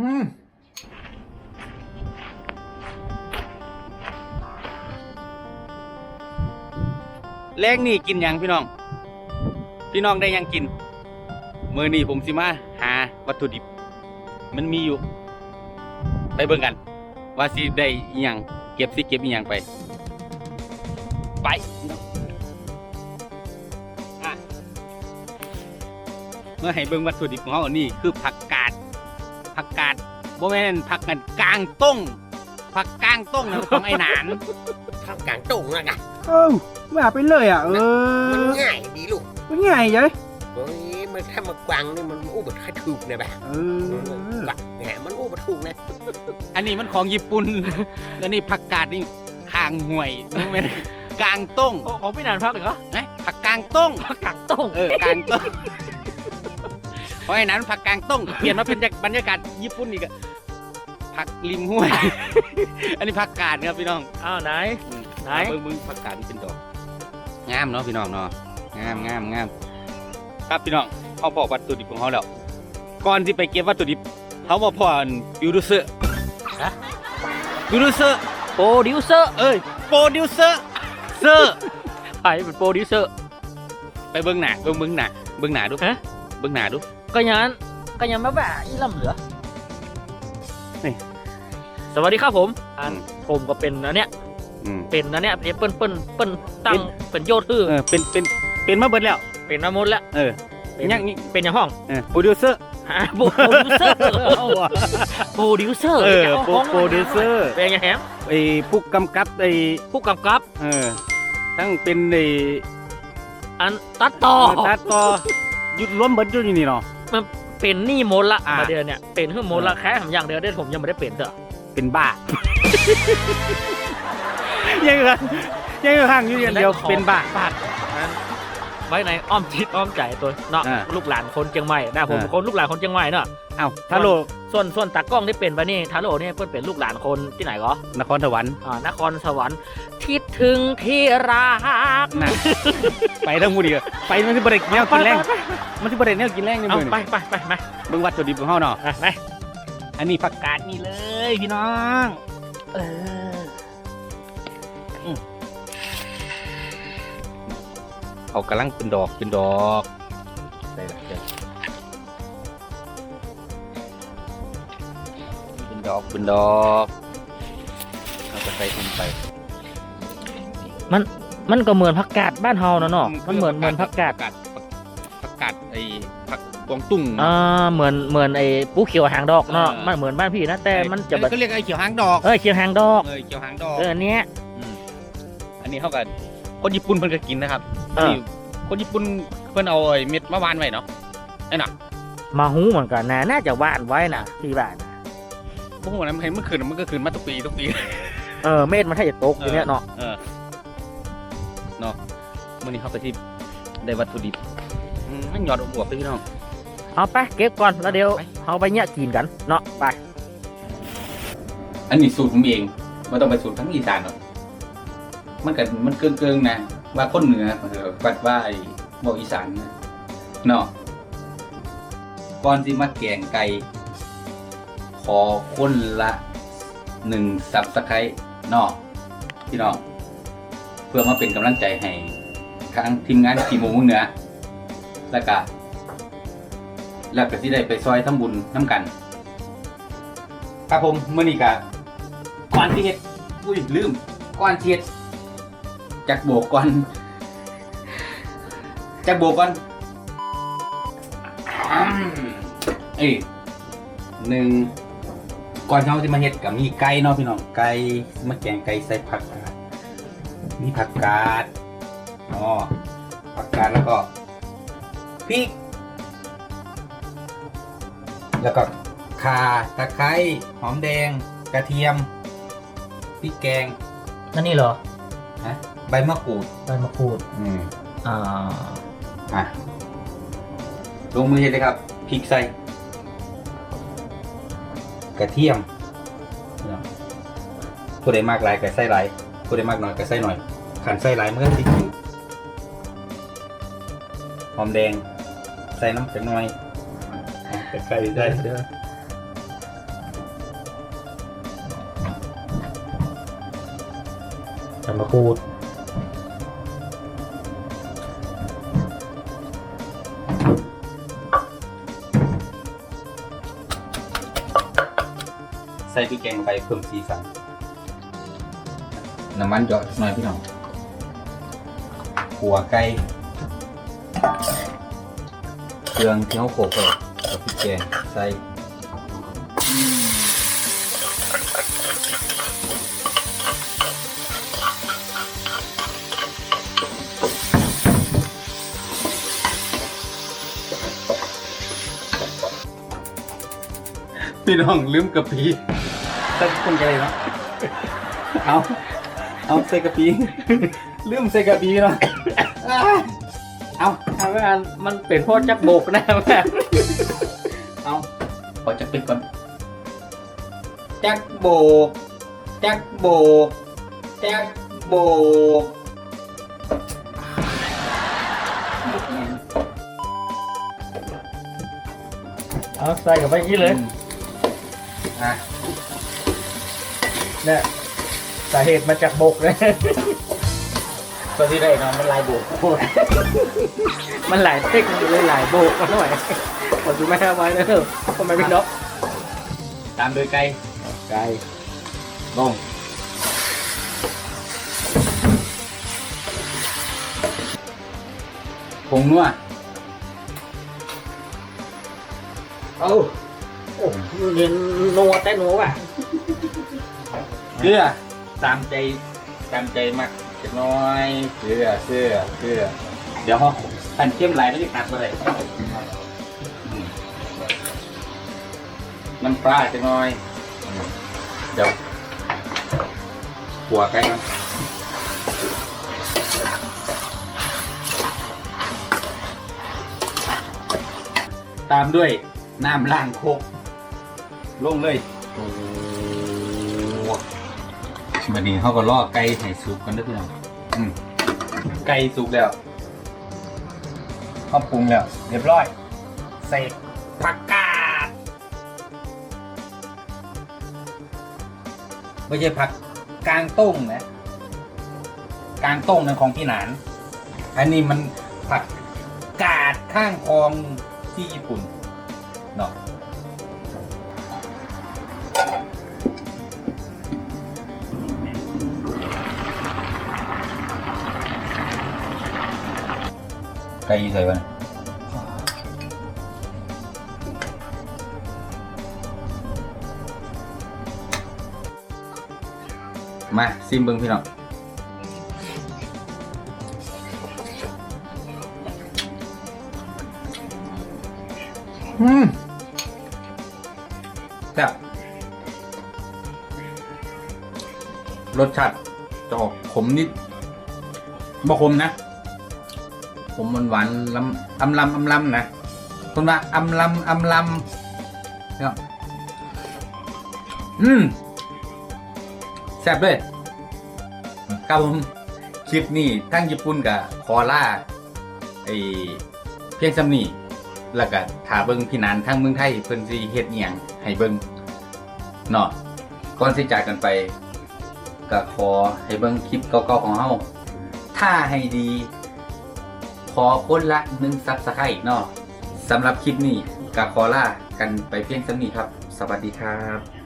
อืมแรงนี่กินหยังพี่น้อง พี่น้องได้หยังกิน มือนี้ผมสิมาหาวัตถุดิบ มันมีอยู่ ไปเบิ่งกัน ว่าสิได้อหยังเก็บสิเก็บอหยังไป ไปอะเมื่อให้เบิ่งวัตถุดิบของเรานี่คือผักกาด ผักกาดบ่แม่นผักกันกลางต้งผักกลางต้งนะของไอ้หนานทำกลางตุ่งอะกะเออว่าไปเลยอะ เอมันอง่ายดีลูกมันง่ายเลยโอ้ยมันถ้ามากวางนี่มันอู้บัดให้ถูกนะแบบเออ กะแหมมันอู้บัดถูกนะอันนี้มันของญี่ปุ่นอันนี้ผักกาดนี่ข้างห่วยบ่แม่นกลางต้งโอ้ของพี่นานพักเหรอนะผักกลางต้งพักกักต้งเออกลางต้งเพ ราะไอ้นั้นผักกลางต้งเปลี่ยนมาเป็นบรรยากาศญี่ปุ่นอีกอะผักริมห้วย อันนี้ผักกาดครับพี่น้องอ้าวไหน ไหนเบิ่งมึงผักกาดนี่เป็นดอก งามเนาะพี่น้องเนาะ งามงามงามครับพี่น้องเขาพอวัตถุดิบของเขาแล้ว ก่อนที่ไปเก็บวัตถุดิบเขาบอกพอบิวดูเซอร์ฮะบิวดูเซอร์โปรดิวเซอร์เอ้ยโปรดิวเซอร์เซอร์ใครเป็นโปรดิวเซอร์ ไปเบิ้งหน้าเบิ้งเบิ้งหน้าเบิ้งหน้าดูฮะ เบิ้งหน้าดู ก็ยันก็ยังมาแบบอีลำเหลือนี่สวัสดีครับผมอันผมก็เป็นนะเนี้ยอืม เป็นนะเนี้ยเปิ้นเปิ้นเปิ้นตั้งเป็นโยธือเออเป็นเป็นเป็นมาเบิดแล้ว เป็นน้ำมดแล้วเออเป็นยังนี่เป็นอย่างห้องเออโปรดิวเซอร์ฮะโปรดิวเซอร์โปรดิวเซอร์เออจะาโปรห้องโปรดิวเซอร์เป็นอย่างแฮมไอ้ผู้กำกับไอ้ผู้กำกับเออทั้งเป็นไอ้อันตัดต่อเตัดต่อหยุดล้มเบิดอยู่นี่เนาะ เป็นหนี่มดละอ่ามาเดือนเนี่ยเป็นขึ้นมดละแค่ทำอย่างเดียวได้ผมยังไม่ได้เป็นเถอะเป็นบ้า ยังเหรอยังเหรอข้างอยู่อย่างเดียวเป็นบ้า ฝากนั้นไว้ในอ้อมจิตอ้อมใจตัวเนาะอ่าลูกหลานคนเชียงใหม่นะผมอ่า คนลูกหลานคนเชียงใหม่เนาะเอ้าทาโร่ส่วนส่วนตากล้องที่เป็นไปนี่ทาโร่เนี่ยเพิ่นเป็นลูกหลานคนที่ไหนก็นครสวรรค์อ่านครสวรรค์คิดถึงที่รักน่ะ ไปทั้งหมดอีกอะไปมันที่บริแนวกินแรง มันที่บริแนวกินแรงนี่เอามึงไปไปไปไปเบิ่งวัตถุดิบของเฮาเนาะอะไปอันนี้ผักกาดนี่เลยพี่น้องเออเขากำลังเป็นดอกเป็นดอกใส่ละเดี๋ยวเป็นดอกเป็นดอกเราก็ใส่ถุงไป มันก็เหมือนผักกาดบ้านเฮาเนาะเนาะมันเหมือนเหมือนผักกาดผั กกาดผักกาดไอ้ผักกวางตุ้งอ่าเหมือนเหมือนไอ้ปูเขียวหางดอกเนาะเออมันเหมือนบ้านพี่นะแต่มันจะแบบก็เรียกไอ้เขียวหางดอกเออเขียวหางดอกเออเขียวหางดอกเอออันเนี้ยมอันนี้เขากันคนญี่ปุ่นเพิ่นก็กินนะครับเออนี่คนญี่ปุ่นเพิ่นเอาไอ้เม็ดมาวานไว้เนาะไอ้น่ะมาหูเหมือนกันนะน่าจะว่านไว้นะที่บ้านน่ะพวกนั้นมันเห็นเมื่อคืนมันก็คืนมาทุกปีทุกปีเออเม็ดมันแค่จะตกอยู่เนี้ยเนาะเออเนาะมื้อนี้เขาก็สิได้วัตถุดิบอื มมันยอดอวบๆเลยพี่น้องเอาไปเก็บก่อนแล้วเดี๋ยวไปเอาไปเนี่ยกินกันเนาะไป อันนี้สูตรผมเองไม่ต้องไปสูตรทั้งอีสานหรอกมันก็มันเกิงๆนะว่าคนเหนือเออวัดว่าไอ้บอกอีสานนะเนาะก่อนที่มาแกงไก่ขอคนละหนึ่งซับสไครต์เนาะพี่น้องเพื่อมาเป็นกำลังใจให้ทางทีมงานทีมหมูเมืองเหนือ แล้วก็แล้วก็ที่ได้ไปซอยทำบุญน้ำกัน ครับผมเมื่อนี้กะก่อนที่เฮ็ดอุ้ยลืมก่อนที่เฮ็ดจักโบกก่อนจักโบกก่อนเอ้ยหนึ่งก่อนเขาจะมาเฮ็ดกับมีไก่เนาะพี่น้องไก่มาแกงไก่ใส่ผักกาดมีผักกาดเนาะผักกาดแล้วก็ พริก แล้วก็ข่าตะไคร้หอมแดง กระเทียมพริกแกงนั่นนี่เหรอนะใบมะกรูดใบมะกรูดอืมอ่าอะลงมือเฮ็ดเลยครับพริกใส่ กระเทียมผู้ใดมากหลายก็ใส่หลายผู้ใดมากน้อยก็ใส่หน่อยขันใส่หลายมันก็ติดอยู่หอมแดง ใส่น้ำเต็มหน่อยจะใส่ได้เด้อทำมาพูดใส่พริกแกงไปเพิ่มสีสันน้ำมันเยอะหน่อยพี่น้องหัวไก่ เครื่องที่เขาโขกไปกับพริกแกงใส่พี่น้องลืมกะปิใส่คนไก่เนาะเอาเอาใส่กะปิลืมใส่กะปิเนาะ เอาทำให้มันมันเป็นโพดจักโบกนะแม่เอาขอจะปิดก่อน จักโบก จักโบก จักโบกเอาใส่กับไปกี้เลยอะเนี่ยสาเหตุมาจากโบกเลย ตัวที่ได้เนอนมันลายโบกโคตรมันหลายเทคนิคเลยหลายโบกมาหน่อยขอดูแม่ไว้นะเถอะทำไมไม่นกตามโดยไก่ไก่ลงผงนัวเอาโอ้เย็นนัวแต่นัวว่ะเกลือตามใจตามใจมาก จะน้อยเกลือเกลือเกลือเดี๋ยวเขาพันเข้มหลไม่ได้ตัดมาเลยน้ำปลาจะน้อย เดี๋ยวหัวไก่มันตามด้วยน้ำล้างโคกลงเลย วันนี้เขาก็ล่อไก่ให้สุกกันด้วยพี่น้องอืมไก่สุกแล้วเขาปรุงแล้ว เรียบร้อย ใส่ผักกาดไม่ใช่ผักกลางต้งนะกลางต้งนั่นของพี่หนาน อันนี้มันผักกาดข้างคลองที่ญี่ปุ่นเนาะ ไก่ใส่ไปมาซิมเบิ้งพี่น้องอืมแซ่บรสชาติจะออกขมนิดบ่ขมนะ มมันหวานๆลำอำลำอำลำนะคนว่าอำลำอำลำเนี่ยอืมแซ่บด้วยครับผมคลิปนี้ทั้งญี่ปุ่นกับคอล่าไอเพียงซำนี่แล้วก็ถาเบิงพี่นานทั้งเมืองไทยเพิ่นสิเฮ็ดเอียงให้เบิงเนาะก่อนสิจากกันไปก็ขอให้เบิงคลิปเก่าๆของเฮาถ้าให้ดี ขอคนละหนึ่งซับสไครต์เนาะสำหรับคลิปนี้กับคอล่ากันไปเพียงสำนี้ครับ สวัสดีครับ